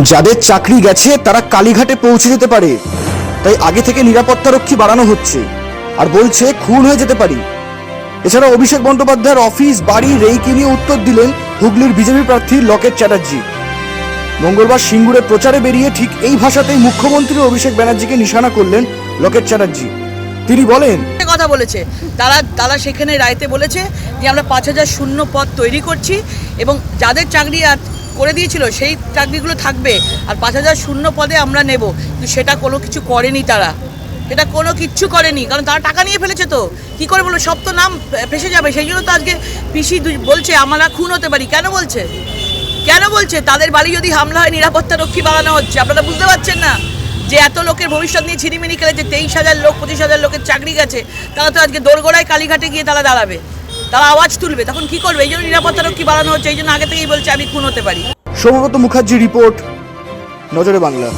যাদের চাকরি গেছে, তারা কালীঘাটে পৌঁছে যেতে পারে। তাই আগে থেকে নিরাপত্তারক্ষী বাড়ানো হচ্ছে। আর বলছে, খুন হয়ে যেতে পারি। এছাড়া অভিষেক বন্দ্যোপাধ্যায়ের অফিস, বাড়ি, রেইকে নিয়ে উত্তর দিলেন হুগলির বিজেপি প্রার্থী লকেট চ্যাটার্জি। মঙ্গলবার সিঙ্গুরে প্রচারে বেরিয়ে ঠিক এই ভাষাতেই মুখ্যমন্ত্রী অভিষেক ব্যানার্জিকে নিশানা করলেন লকেট চ্যাটার্জি। তিনি বলেন কথা বলেছে। তারা তারা সেখানে রায়তে বলেছে যে, আমরা পাঁচ হাজার শূন্য পদ তৈরি করছি এবং যাদের চাকরি করে দিয়েছিল, সেই চাকরিগুলো থাকবে আর পাঁচ হাজার শূন্য পদে আমরা নেব। কিন্তু সেটা কোনো কিছু করেনি তারা। এটা কোনো কিচ্ছু করেনি, কারণ তারা টাকা নিয়ে ফেলেছে তো। কি করে বলব, সব তো নাম ফেসে যাবে। সেই জন্য তো আজকে পিসি বলছে, আমরা খুন হতে পারি। কেন বলছে? কেন বলছে? তাদের বাড়ি যদি হামলা হয়, নিরাপত্তা রক্ষী বাড়ানো হচ্ছে। আপনারা বুঝতে পারছেন না যে এত লোকের ভবিষ্যৎ নিয়ে ছিনিমিনি খেলেছে, তেইশ হাজার লোক, পঁচিশ হাজার লোকের চাকরি গেছে। তারা তো আজকে দোরগোড়ায় কালীঘাটে গিয়ে তারা দাঁড়াবে। তারা আওয়াজ তুলবে, তখন কি করবে? এই জন্য নিরাপত্তা রক্ষী বাড়ানো হচ্ছে, এই জন্য আগে থেকেই বলছে, আমি খুন হতে পারি। সৌমব্রত মুখার্জি রিপোর্ট, নজরে বাংলা।